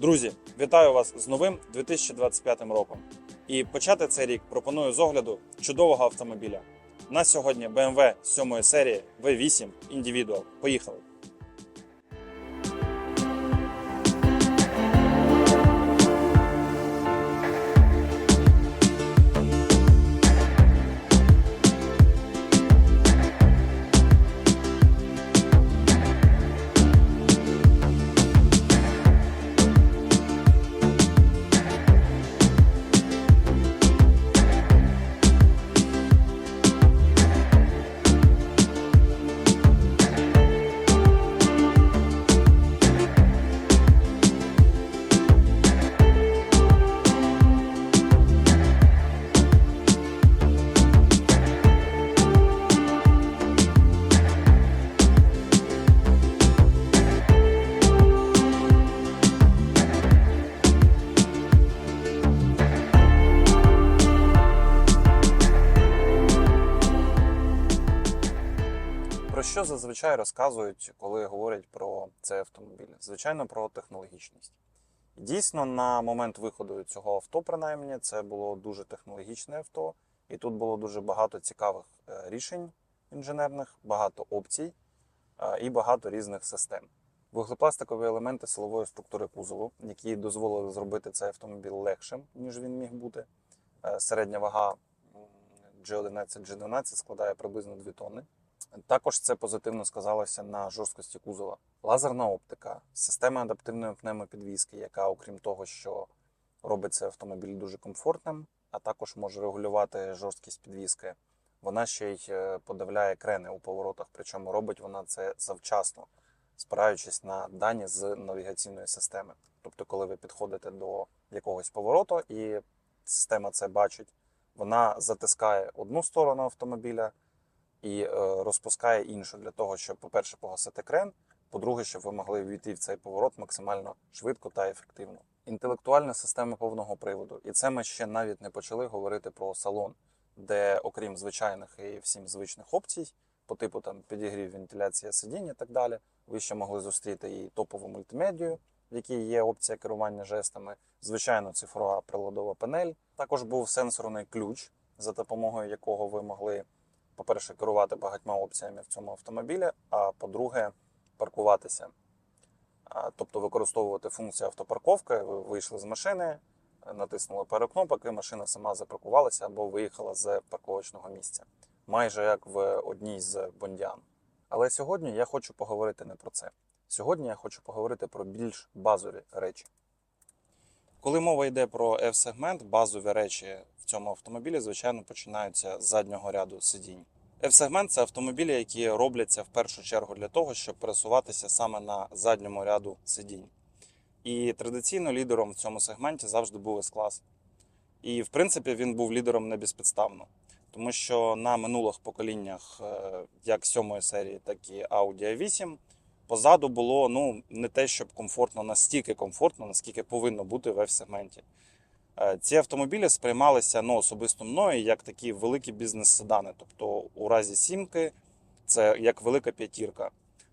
Друзі, вітаю вас з новим 2025 роком. І почати цей рік пропоную з огляду чудового автомобіля. На сьогодні BMW 7 серії V8 Individual. Поїхали! Зазвичай розказують, коли говорять про цей автомобіль? Звичайно, про технологічність. Дійсно, на момент виходу цього авто, принаймні, це було дуже технологічне авто, і тут було дуже багато цікавих е, рішень інженерних, багато опцій е, і багато різних систем. Вуглепластикові елементи силової структури кузову, які дозволили зробити цей автомобіль легшим, ніж він міг бути. Е, Середня вага G11 G12 складає приблизно 2 тонни. Також це позитивно сказалося на жорсткості кузова. Лазерна оптика, система адаптивної пневмопідвізки, яка, окрім того, що робить цей автомобіль дуже комфортним, а також може регулювати жорсткість підвізки. Вона ще й е, подавляє крени у поворотах, причому робить вона це завчасно, спираючись на дані з навігаційної системи. Тобто, коли ви підходите до якогось повороту і система це бачить, вона затискає одну сторону автомобіля і е, розпускає іншу для того, щоб, по-перше, погасити крен, по-друге, щоб ви могли війти в цей поворот максимально швидко та ефективно. Інтелектуальна система повного приводу. І це ми ще навіть не почали говорити про салон, де, окрім звичайних і всім звичних опцій, по типу там підігрів, вентиляція сидінь і так далі, ви ще могли зустріти і топову мультимедію, в якій є опція керування жестами, звичайно, цифрова приладова панель. Також був сенсорний ключ, за допомогою якого ви могли по-перше, керувати багатьма опціями в цьому автомобілі, а по-друге, паркуватися. Тобто використовувати функцію автопарковки, ви вийшли з машини, натиснули пару кнопок, і машина сама запаркувалася або виїхала з парковочного місця, майже як в одній з бондіан. Але сьогодні я хочу поговорити не про це. Сьогодні я хочу поговорити про більш базові речі. Коли мова йде про F-сегмент, базові речі цьому автомобілі, звичайно, починаються з заднього ряду сидінь. F-сегмент це автомобілі, які робляться в першу чергу для того, щоб пересуватися саме на задньому ряду сидінь. І традиційно лідером в цьому сегменті завжди був S-клас. І в принципі він був лідером не безпідставно. Тому що на минулих поколіннях, е, як 7 серії, так і Audi A8, позаду було ну не те, щоб комфортно, настільки комфортно, наскільки повинно бути в F-сегменті. Е, Ці автомобілі сприймалися ну, особисто мною як такі великі бізнес-седани. Тобто, у разі сімки це як велика п'ятірка.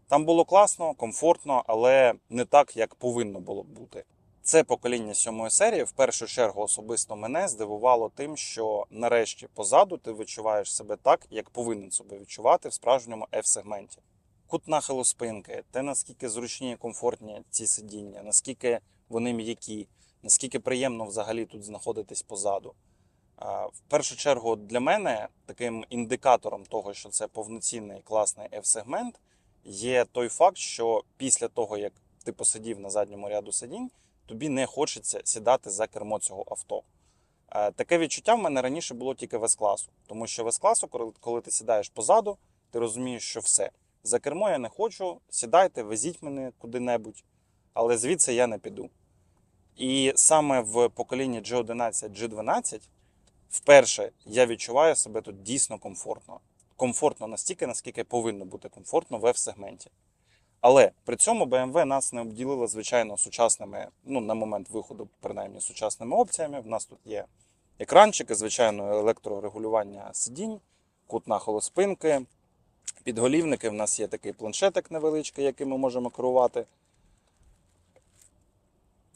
Там було класно, комфортно, але не так, як повинно було б бути. Це покоління сьомої серії в першу чергу особисто мене здивувало тим, що нарешті позаду ти відчуваєш себе так, як повинен себе відчувати в справжньому F-сегменті. Кут нахилу спинки, те наскільки зручні і комфортні ці сидіння, наскільки вони м'які, наскільки приємно взагалі тут знаходитись позаду. В першу чергу для мене таким індикатором того, що це повноцінний класний F-сегмент, є той факт, що після того, як ти посидів на задньому ряду сидінь, тобі не хочеться сідати за кермо цього авто. Таке відчуття в мене раніше було тільки в С-класу, тому що в С-класу, коли ти сідаєш позаду, ти розумієш, що все. За кермо я не хочу, сідайте, везіть мене куди-небудь, але звідси я не піду. І саме в поколінні G11, G12 вперше я відчуваю себе тут дійсно комфортно. Комфортно настільки, наскільки повинно бути комфортно в F-сегменті. Але при цьому BMW нас не обділила, звичайно, сучасними, ну, на момент виходу, принаймні, сучасними опціями. В нас тут є екранчики, звичайно, електрорегулювання сидінь, кут нахилу спинки, підголівники. В нас є такий планшетик невеличкий, яким ми можемо керувати.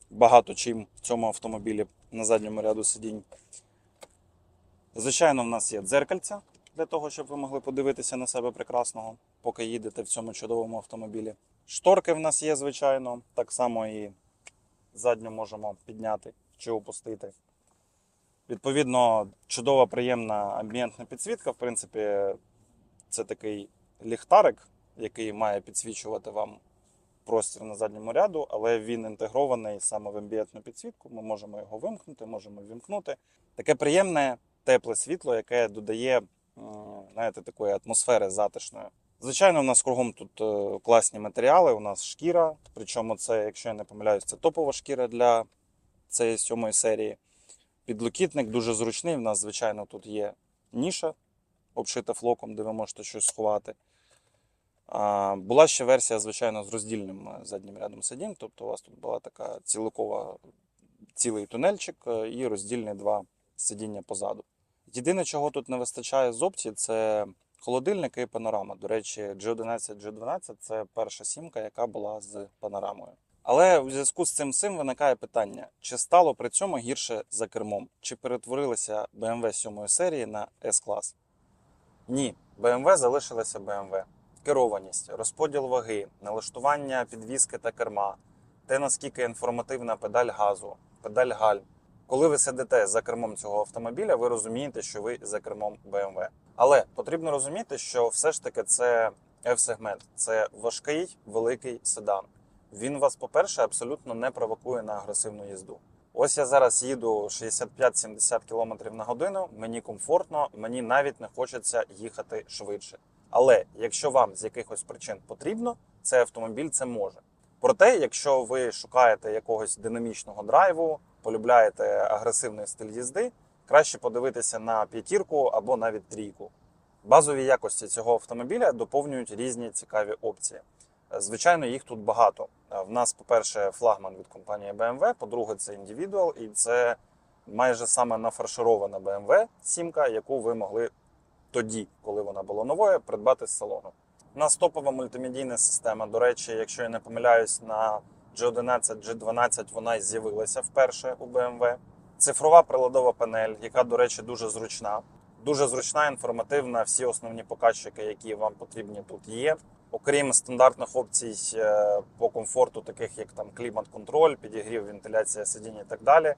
Багато чим в цьому автомобілі на задньому ряду сидінь. Звичайно, в нас є дзеркальця для того, щоб ви могли подивитися на себе прекрасного, поки їдете в цьому чудовому автомобілі. Шторки в нас є, звичайно, так само і задню можемо підняти чи опустити. Відповідно, чудова, приємна амбієнтна підсвітка. В принципі, це такий ліхтарик, який має підсвічувати вам простір на задньому ряду, але він інтегрований саме в амбієнтну підсвітку. Ми можемо його вимкнути, можемо вімкнути. Таке приємне, тепле світло, яке додає знаєте, такої атмосфери затишної. Звичайно, у нас кругом тут е, класні матеріали. У нас шкіра. Причому це, якщо я не помиляюсь, це топова шкіра для цієї сьомої серії. Підлокітник дуже зручний. У нас, звичайно, тут є ніша, обшита флоком, де ви можете щось сховати. Була ще версія, звичайно, з роздільним е, заднім рядом сидінь. Тобто у вас тут була така ціликова, цілий тунельчик е, і роздільні два сидіння позаду. Єдине, чого тут не вистачає з опцій, це холодильник і панорама. До речі, G11, G12 це перша сімка, яка була з панорамою. Але у зв'язку з цим всім виникає питання: чи стало при цьому гірше за кермом? Чи перетворилися BMW 7 серії на S-клас? Ні, BMW залишилася BMW. Керованість, розподіл ваги, налаштування підвіски та керма, те наскільки інформативна педаль газу, педаль гальм. Коли ви сидите за кермом цього автомобіля, ви розумієте, що ви за кермом BMW. Але потрібно розуміти, що все ж таки це F-сегмент, це важкий великий седан. Він вас, по-перше, абсолютно не провокує на агресивну їзду. Ось я зараз їду 65-70 км на годину, мені комфортно, мені навіть не хочеться їхати швидше. Але якщо вам з якихось причин потрібно, цей автомобіль це може. Проте, якщо ви шукаєте якогось динамічного драйву, полюбляєте агресивний стиль їзди, краще подивитися на п'ятірку або навіть трійку. Базові якості цього автомобіля доповнюють різні цікаві опції. Звичайно, їх тут багато. В нас, по-перше, флагман від компанії BMW, по-друге, це індивідуал, і це майже саме нафарширована BMW 7, яку ви могли тоді, коли вона була новою, придбати з салону. У нас мультимедійна система. До речі, якщо я не помиляюсь, на G11, G12 вона й з'явилася вперше у BMW. Цифрова приладова панель, яка, до речі, дуже зручна. Дуже зручна, інформативна. Всі основні показчики, які вам потрібні, тут є. Окрім стандартних опцій е, по комфорту, таких як там клімат-контроль, підігрів, вентиляція сидінь і так далі.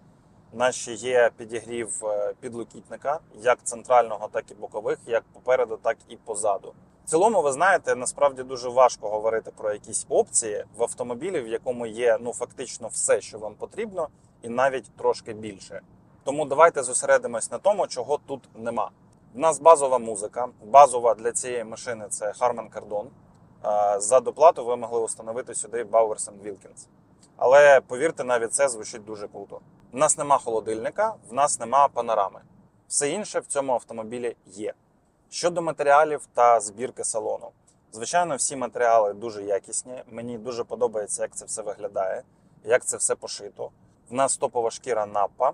У нас ще є підігрів е, підлокітника, як центрального, так і бокових, як попереду, так і позаду. В цілому, ви знаєте, насправді дуже важко говорити про якісь опції в автомобілі, в якому є ну фактично все, що вам потрібно, і навіть трошки більше. Тому давайте зосередимось на тому, чого тут нема. У нас базова музика. Базова для цієї машини це Harman Kardon. Е, За доплату ви могли встановити сюди Bowers Wilkins. Але повірте, навіть це звучить дуже круто. У нас нема холодильника, в нас нема панорами. Все інше в цьому автомобілі є. Щодо матеріалів та збірки салону, звичайно, всі матеріали дуже якісні. Мені дуже подобається, як це все виглядає, як це все пошито. В нас топова шкіра напа.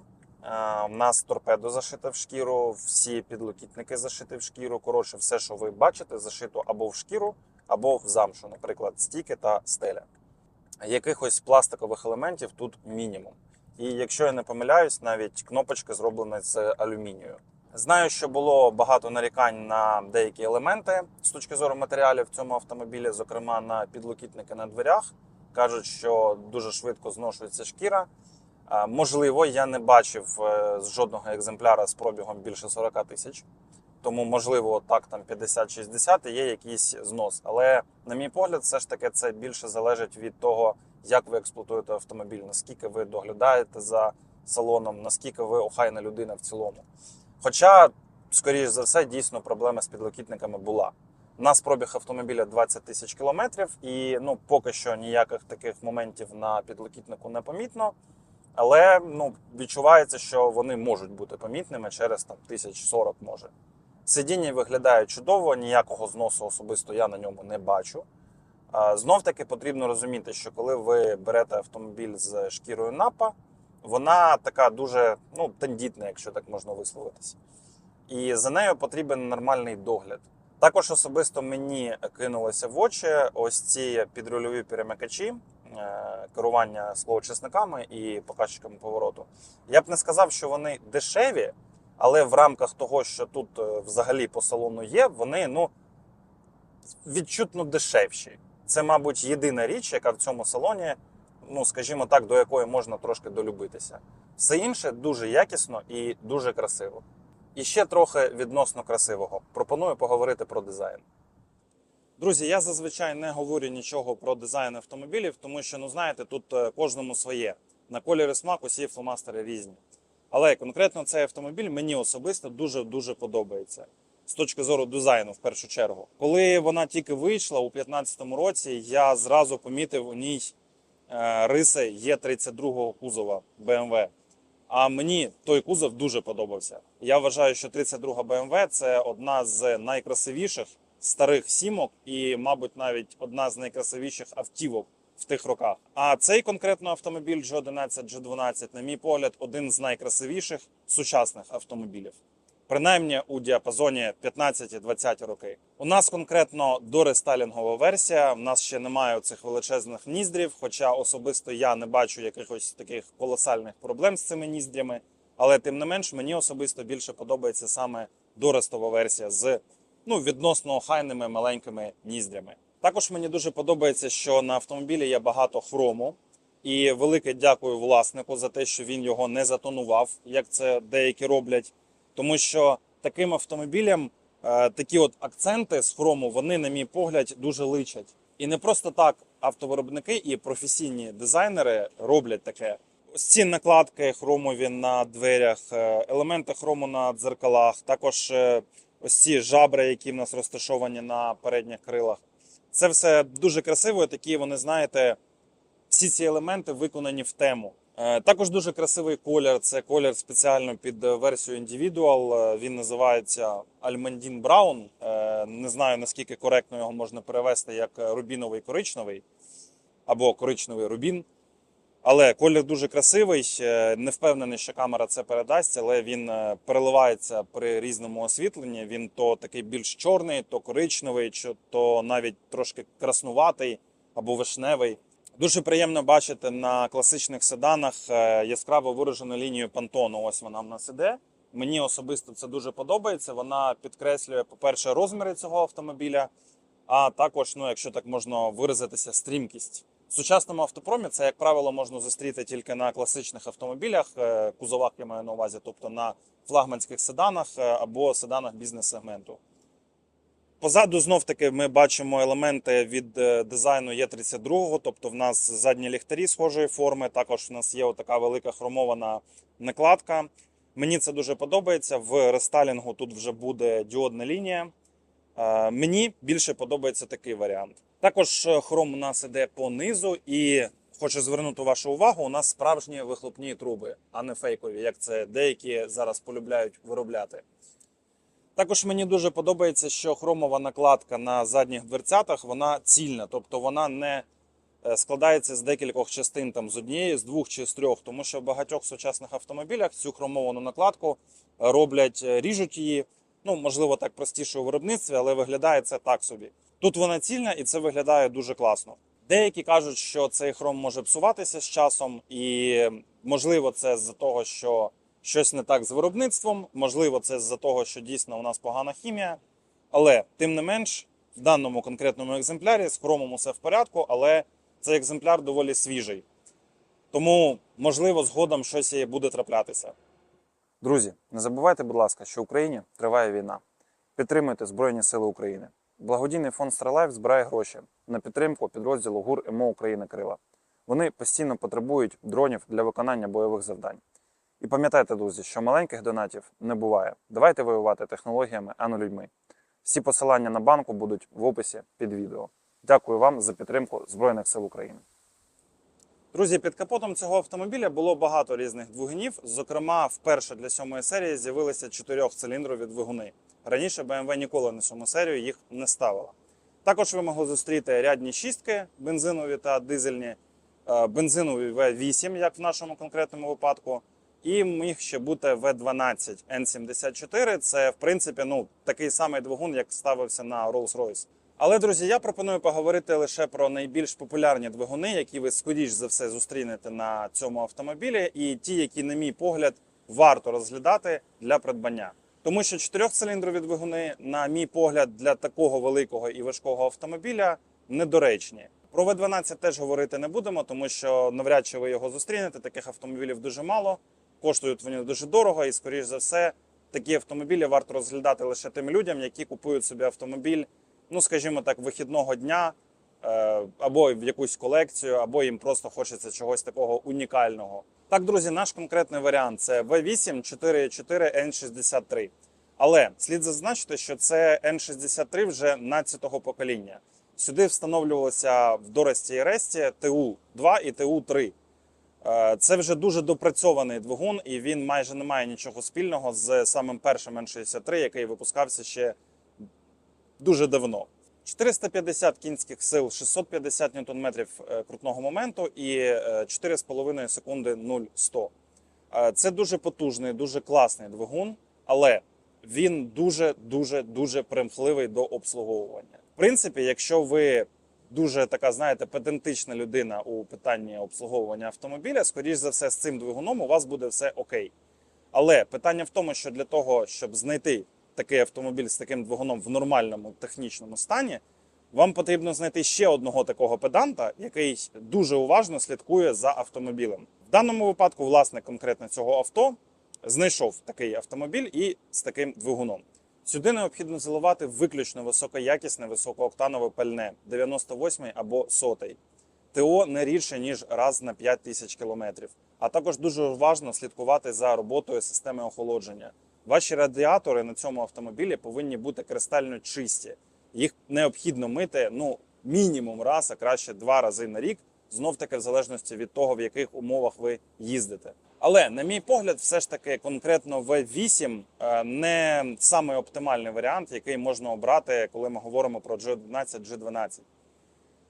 У нас торпедо зашите в шкіру, всі підлокітники зашиті в шкіру. Коротше, все, що ви бачите, зашито або в шкіру, або в замшу, наприклад, стіки та стеля. Якихось пластикових елементів тут мінімум. І якщо я не помиляюсь, навіть кнопочки зроблені з алюмінію. Знаю, що було багато нарікань на деякі елементи з точки зору матеріалів в цьому автомобілі, зокрема на підлокітники на дверях. Кажуть, що дуже швидко зношується шкіра. Можливо, я не бачив е, жодного екземпляра з пробігом більше 40 тисяч. Тому, можливо, так там 50-60 є якийсь знос. Але, на мій погляд, все ж таки це більше залежить від того, як ви експлуатуєте автомобіль, наскільки ви доглядаєте за салоном, наскільки ви охайна людина в цілому. Хоча, скоріш за все, дійсно проблема з підлокітниками була. У нас пробіг автомобіля 20 тисяч кілометрів, і ну, поки що ніяких таких моментів на підлокітнику не помітно. Але ну, відчувається, що вони можуть бути помітними через там, тисяч 40 може. Сидіння виглядає чудово, ніякого зносу особисто я на ньому не бачу. Знов таки потрібно розуміти, що коли ви берете автомобіль з шкірою напа, вона така дуже ну, тендітна, якщо так можна висловитися. І за нею потрібен нормальний догляд. Також особисто мені кинулося в очі ось ці підрульові перемикачі. е, керування словочисниками і показчиками повороту. Я б не сказав, що вони дешеві, але в рамках того, що тут е, взагалі по салону є, вони ну, відчутно дешевші. Це, мабуть, єдина річ, яка в цьому салоні, ну скажімо так, до якої можна трошки долюбитися. Все інше дуже якісно і дуже красиво. І ще трохи відносно красивого. Пропоную поговорити про дизайн. Друзі, я зазвичай не говорю нічого про дизайн автомобілів, тому що, ну знаєте, тут е, кожному своє. На колір і смак усі фломастери різні. Але конкретно цей автомобіль мені особисто дуже-дуже подобається. З точки зору дизайну, в першу чергу. Коли вона тільки вийшла у 2015 році, я зразу помітив у ній е, риси Є32 кузова BMW. А мені той кузов дуже подобався. Я вважаю, що 32 BMW – це одна з найкрасивіших старих сімок, і, мабуть, навіть одна з найкрасивіших автівок в тих роках. А цей конкретно автомобіль G11, G12, на мій погляд, один з найкрасивіших сучасних автомобілів. Принаймні у діапазоні 15-20 роки. У нас конкретно дорестайлінгова версія. У нас ще немає цих величезних ніздрів, хоча особисто я не бачу якихось таких колосальних проблем з цими ніздрями. Але тим не менш, мені особисто більше подобається саме дорестова версія з ну, відносно охайними маленькими ніздрями. Також мені дуже подобається, що на автомобілі є багато хрому. І велике дякую власнику за те, що він його не затонував, як це деякі роблять. Тому що таким автомобілям е, такі от акценти з хрому, вони, на мій погляд, дуже личать. І не просто так автовиробники і професійні дизайнери роблять таке. Ось ці накладки хромові на дверях, е, елементи хрому на дзеркалах, також е, ось ці жабри, які в нас розташовані на передніх крилах. Це все дуже красиво. Такі вони, знаєте, всі ці елементи виконані в тему. Е, Також дуже красивий колір. Це колір спеціально під е, версію Individual. Е, Він називається Almandine Brown. Не знаю наскільки коректно його можна перевести як рубіновий коричневий або коричневий рубін. Але колір дуже красивий. Не впевнений, що камера це передасть, але він переливається при різному освітленні. Він то такий більш чорний, то коричневий, то навіть трошки краснуватий або вишневий. Дуже приємно бачити на класичних седанах е, яскраво виражену лінію понтону. Ось вона в нас іде. Мені особисто це дуже подобається. Вона підкреслює, по-перше, розміри цього автомобіля, а також, ну, якщо так можна виразитися, стрімкість. В сучасному автопромі це, як правило, можна зустріти тільки на класичних автомобілях, е, кузовах я маю на увазі, тобто на флагманських седанах е, або седанах бізнес-сегменту. Позаду знов таки ми бачимо елементи від е, дизайну Є32, тобто в нас задні ліхтарі схожої форми. Також в нас є така велика хромована накладка. Мені це дуже подобається. В рестайлінгу тут вже буде діодна лінія. Е, Мені більше подобається такий варіант. Також е, хром у нас іде по низу, і хочу звернути вашу увагу: у нас справжні вихлопні труби, а не фейкові, як це деякі зараз полюбляють виробляти. Також мені дуже подобається, що хромова накладка на задніх дверцятах вона цільна, тобто вона не е, складається з декількох частин, там з однієї, з двох чи з трьох, тому що в багатьох сучасних автомобілях цю хромовану накладку е, роблять, е, ріжуть її. Ну, можливо, так простіше у виробництві, але виглядає це так собі. Тут вона цільна і це виглядає дуже класно. Деякі кажуть, що цей хром може псуватися з часом, і можливо, це з-за того, що щось не так з виробництвом, можливо, це з-за того, що дійсно у нас погана хімія. Але тим не менш, в даному конкретному екземплярі з хромом усе в порядку, але цей екземпляр доволі свіжий. Тому, можливо, згодом щось і буде траплятися. Друзі, не забувайте, будь ласка, що в Україні триває війна. Підтримуйте Збройні Сили України. Благодійний фонд Стрелайф збирає гроші на підтримку підрозділу ГУР МО України Крила. Вони постійно потребують дронів для виконання бойових завдань. І пам'ятайте, друзі, що маленьких донатів не буває. Давайте воювати технологіями, а не людьми. Всі посилання на банку будуть в описі під відео. Дякую вам за підтримку Збройних сил України. Друзі, під капотом цього автомобіля було багато різних двигунів. Зокрема, вперше для сьомої серії з'явилися чотирьохциліндрові двигуни. Раніше BMW ніколи на сьому серію їх не ставила. Також ви могли зустріти рядні шістки бензинові та дизельні, е, бензинові V8, як в нашому конкретному випадку. І міг ще бути V12 N74. Це, в принципі, ну, такий самий двигун, як ставився на Rolls-Royce. Але, друзі, я пропоную поговорити лише про найбільш популярні двигуни, які ви скоріш за все зустрінете на цьому автомобілі, і ті, які, на мій погляд, варто розглядати для придбання. Тому що чотирьохциліндрові двигуни, на мій погляд, для такого великого і важкого автомобіля недоречні. Про V12 теж говорити не будемо, тому що навряд чи ви його зустрінете. Таких автомобілів дуже мало, коштують вони дуже дорого, і, скоріш за все, такі автомобілі варто розглядати лише тим людям, які купують собі автомобіль, ну скажімо так, вихідного дня е, або в якусь колекцію, або їм просто хочеться чогось такого унікального. Так, друзі, наш конкретний варіант це V8 4.4 N63. Але слід зазначити, що це N63 вже 12-го покоління. Сюди встановлювалося в Дорості і Ресті ТУ-2 і ТУ-3. Е, Це вже дуже допрацьований двигун, і він майже не має нічого спільного з самим першим N63, який випускався ще дуже давно. 450 кінських сил, 650 ньютон-метрів е, крутного моменту і е, 4,5 секунди 0-100. Е, Це дуже потужний, дуже класний двигун, але він дуже дуже дуже примхливий до обслуговування. В принципі, якщо ви дуже така, знаєте, педантична людина у питанні обслуговування автомобіля, скоріш за все, з цим двигуном у вас буде все окей. Але питання в тому, що для того, щоб знайти такий автомобіль з таким двигуном в нормальному технічному стані, вам потрібно знайти ще одного такого педанта, який дуже уважно слідкує за автомобілем. В даному випадку власник конкретно цього авто знайшов такий автомобіль і з таким двигуном. Сюди необхідно заливати виключно високоякісне високооктанове пальне 98 або 100. ТО не рідше ніж раз на 5 тисяч кілометрів. А також дуже уважно слідкувати за роботою системи охолодження. Ваші радіатори на цьому автомобілі повинні бути кристально чисті. Їх необхідно мити ну мінімум раз, а краще два рази на рік. Знов таки в залежності від того, в яких умовах ви їздите. Але, на мій погляд, все ж таки конкретно V8 е, не самий оптимальний варіант, який можна обрати, коли ми говоримо про G11, G12.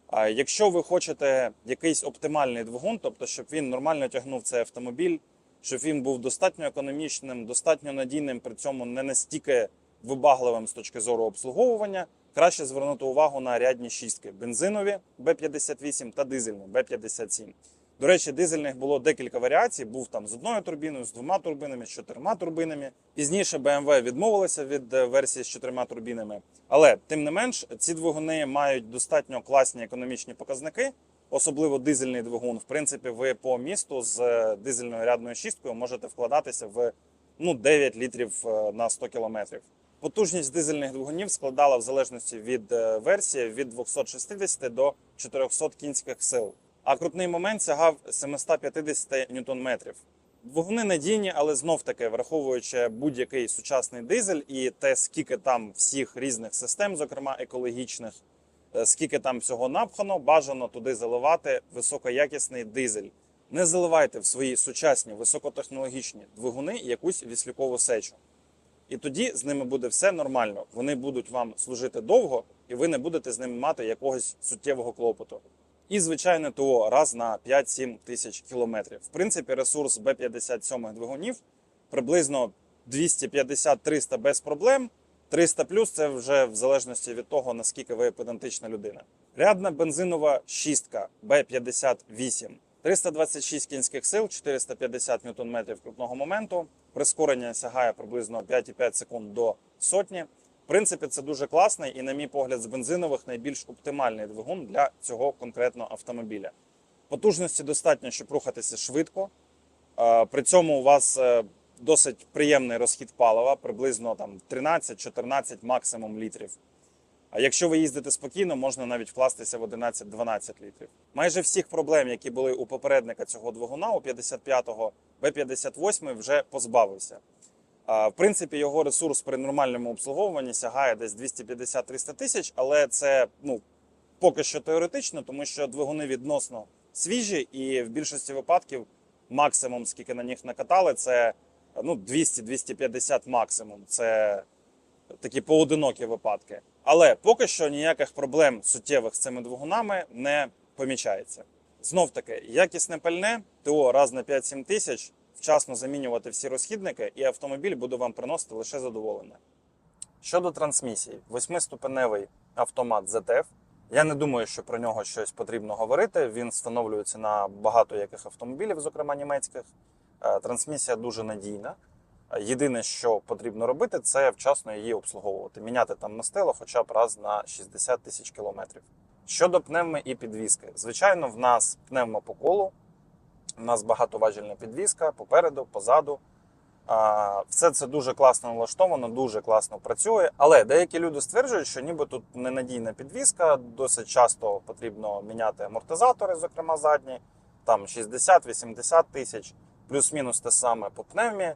А Якщо ви хочете якийсь оптимальний двигун, тобто щоб він нормально тягнув цей автомобіль, щоб він був достатньо економічним, достатньо надійним, при цьому не настільки вибагливим з точки зору обслуговування, краще звернути увагу на рядні шістки бензинові B58 та дизельні B57. До речі, дизельних було декілька варіацій. Був там з одною турбіною, з двома турбінами, з чотирма турбінами. Пізніше BMW відмовилася від е, версії з чотирма турбінами. Але тим не менш, ці двигуни мають достатньо класні економічні показники, особливо дизельний двигун. В принципі, ви по місту з е, дизельною рядною шісткою можете вкладатися в ну 9 літрів е, на 100 кілометрів. Потужність дизельних двигунів складала в залежності від версії від 260 до 400 кінських сил. А крутний момент сягав 750 ньютон-метрів. Двигуни надійні, але знов таки, враховуючи будь-який сучасний дизель і те, скільки там всіх різних систем, зокрема екологічних, е, скільки там всього напхано, бажано туди заливати високоякісний дизель. Не заливайте в свої сучасні високотехнологічні двигуни якусь віслюкову сечу. І тоді з ними буде все нормально. Вони будуть вам служити довго, і ви не будете з ними мати якогось суттєвого клопоту. І звичайне ТО раз на 5-7 тисяч кілометрів. В принципі, ресурс Б57 двигунів приблизно 250-300 без проблем. 300 плюс це вже в залежності від того, наскільки ви педантична людина. Рядна бензинова шістка Б58. 326 кінських сил, 450 ньютон-метрів крутного моменту. Прискорення сягає приблизно 5,5 секунд до сотні. Принципі, це дуже класний і, на мій погляд, з бензинових найбільш оптимальний двигун для цього конкретного автомобіля. Потужності достатньо, щоб рухатися швидко. При цьому у вас е, досить приємний розхід палива, приблизно там 13-14 максимум літрів. А якщо ви їздите спокійно, можна навіть вкластися в 11-12 літрів. Майже всіх проблем, які були у попередника цього двигуна, у 55-го Б58 вже позбавився. В принципі, його ресурс при нормальному обслуговуванні сягає десь 250-300 тисяч, але це ну, поки що теоретично, тому що двигуни відносно свіжі, і в більшості випадків максимум, скільки на них накатали, це ну, 200-250 максимум. Це такі поодинокі випадки. Але поки що ніяких проблем суттєвих з цими двигунами не помічається. Знов таки, якісне пальне, ТО раз на 5-7 тисяч, вчасно замінювати всі розхідники, і автомобіль буде вам приносити лише задоволення. Щодо трансмісії, восьмиступеневий автомат ZF. Я не думаю, що про нього щось потрібно говорити. Він встановлюється на багато яких автомобілів, зокрема німецьких. Е, Трансмісія дуже надійна. Е, Єдине, що потрібно робити, це вчасно її обслуговувати, міняти там мастило хоча б раз на 60 тисяч кілометрів. Щодо пневми і підвіски, звичайно, в нас пневма по колу, у нас багатоважільна підвіска попереду, позаду. Все це дуже класно налаштовано, дуже класно працює. Але деякі люди стверджують, що ніби тут ненадійна підвіска, досить часто потрібно міняти амортизатори, зокрема задні, там 60-80 тисяч, плюс-мінус те саме по пневмі.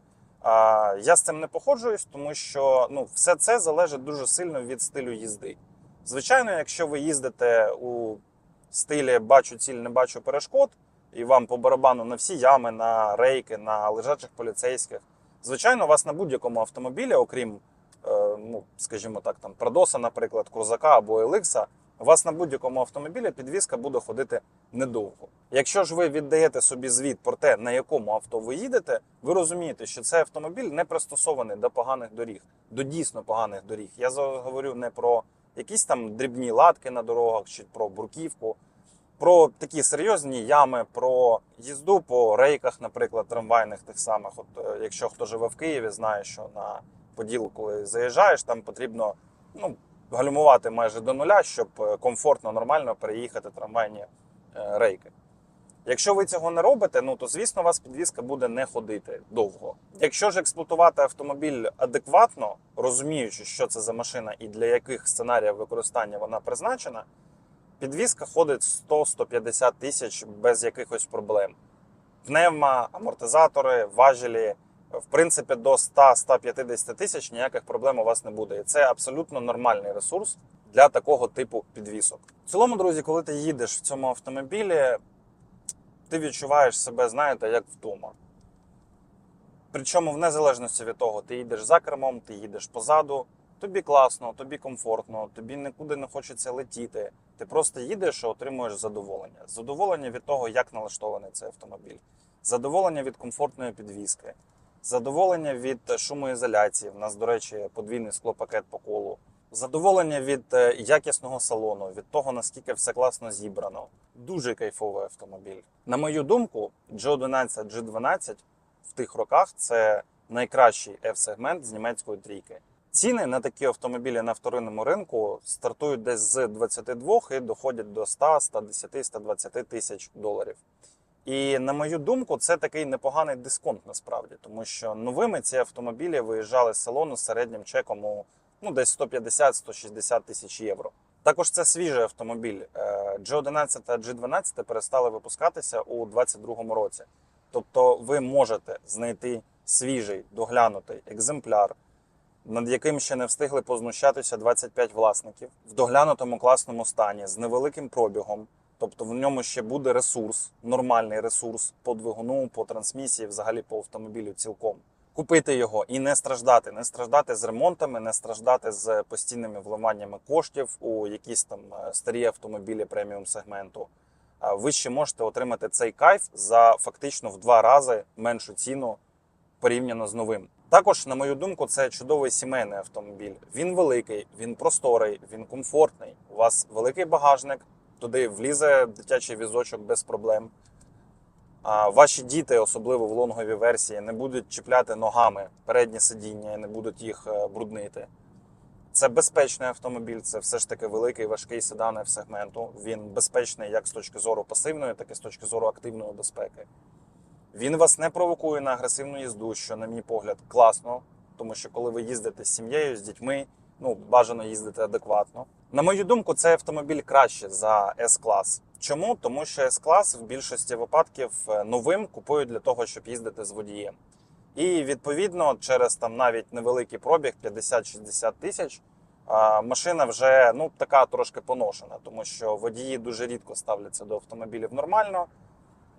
Я з цим не походжуюсь, тому що ну, все це залежить дуже сильно від стилю їзди. Звичайно, якщо ви їздите у стилі бачу ціль, не бачу перешкод, і вам по барабану на всі ями, на рейки, на лежачих поліцейських. Звичайно, у вас на будь-якому автомобілі, окрім, е, ну, скажімо так, там Продоса, наприклад, Крузака або Еликса, у вас на будь-якому автомобілі підвізка буде ходити недовго. Якщо ж ви віддаєте собі звіт про те, на якому авто ви їдете, ви розумієте, що цей автомобіль не пристосований до поганих доріг, до дійсно поганих доріг. Я говорю не про якісь там дрібні латки на дорогах чи про бурківку про такі серйозні ями, про їзду по рейках, наприклад, трамвайних тих самих. От е, якщо хто живе в Києві, знає, що на поділ, коли заїжджаєш, там потрібно ну, гальмувати майже до нуля, щоб е, комфортно, нормально переїхати трамвайні е, рейки. Якщо ви цього не робите, ну то звісно, у вас підвізка буде не ходити довго. Якщо ж експлуатувати автомобіль адекватно, розуміючи, що це за машина і для яких сценаріїв використання вона призначена, Підвізка ходить 100-150 тисяч без якихось проблем. Пневма, амортизатори, важелі. В принципі, до 100-150 тисяч ніяких проблем у вас не буде. І це абсолютно нормальний ресурс для такого типу підвісок. В цілому, друзі, коли ти їдеш в цьому автомобілі, ти відчуваєш себе, знаєте, як вдома. Причому, в незалежності від того, ти їдеш за кермом, ти їдеш позаду, тобі класно, тобі комфортно, тобі нікуди не хочеться летіти. Ти просто їдеш і отримуєш задоволення. Задоволення від того, як налаштований цей автомобіль, задоволення від комфортної підвіски, задоволення від шумоізоляції. У нас, до речі, подвійний склопакет по колу. Задоволення від е, якісного салону, від того, наскільки все класно зібрано. Дуже кайфовий автомобіль. На мою думку, G11, G12 в тих роках це найкращий F-сегмент з німецької трійки. Ціни на такі автомобілі на вторинному ринку стартують десь з 22 і доходять до 100, 110, 120 тисяч доларів. І на мою думку, це такий непоганий дисконт насправді, тому що новими ці автомобілі виїжджали з салону з середнім чеком у ну, десь 150-160 тисяч євро. Також це свіжий автомобіль. Е, G11 та G12 перестали випускатися у 2022 році. Тобто ви можете знайти свіжий доглянутий екземпляр над яким ще не встигли познущатися 25 власників в доглянутому класному стані з невеликим пробігом. Тобто в ньому ще буде ресурс, нормальний ресурс по двигуну, по трансмісії, взагалі по автомобілю цілком. Купити його і не страждати, не страждати з ремонтами, не страждати з постійними вливаннями коштів у якісь там е, старі автомобілі преміум сегменту. Ви ще можете отримати цей кайф за фактично в два рази меншу ціну порівняно з новим. Також, на мою думку, це чудовий сімейний автомобіль. Він великий, він просторий, він комфортний. У вас великий багажник, туди влізе дитячий візочок без проблем. А ваші діти, особливо в лонговій версії, не будуть чіпляти ногами переднє сидіння і не будуть їх е, бруднити. Це безпечний автомобіль, це все ж таки великий важкий седан F-сегменту. Він безпечний як з точки зору пасивної, так і з точки зору активної безпеки. Він вас не провокує на агресивну їзду, що, на мій погляд, класно, тому що коли ви їздите з сім'єю, з дітьми, ну бажано їздити адекватно. На мою думку, цей автомобіль краще за S-клас. Чому? Тому що S-клас в більшості випадків е, новим купують для того, щоб їздити з водієм. І відповідно, через там навіть невеликий пробіг 50-60 тисяч. Машина вже ну така трошки поношена, тому що водії дуже рідко ставляться до автомобілів нормально.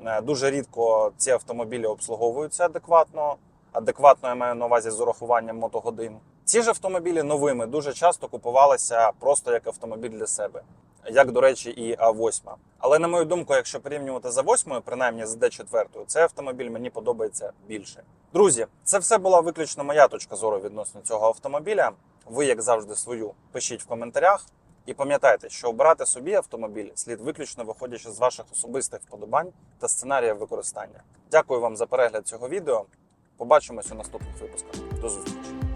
Е, Дуже рідко ці автомобілі обслуговуються адекватно. Адекватно я маю на увазі з урахуванням мотогодин. Ці ж автомобілі новими дуже часто купувалися просто як автомобіль для себе, як, до речі, і А8. Але на мою думку, якщо порівнювати за 8, принаймні з Д4, цей автомобіль мені подобається більше. Друзі, це все була виключно моя точка зору відносно цього автомобіля. Ви, як завжди, свою пишіть в коментарях. І пам'ятайте, що обирати собі автомобіль слід виключно виходячи з ваших особистих вподобань та сценаріїв використання. Дякую вам за перегляд цього відео. Побачимось у наступних випусках. До зустрічі!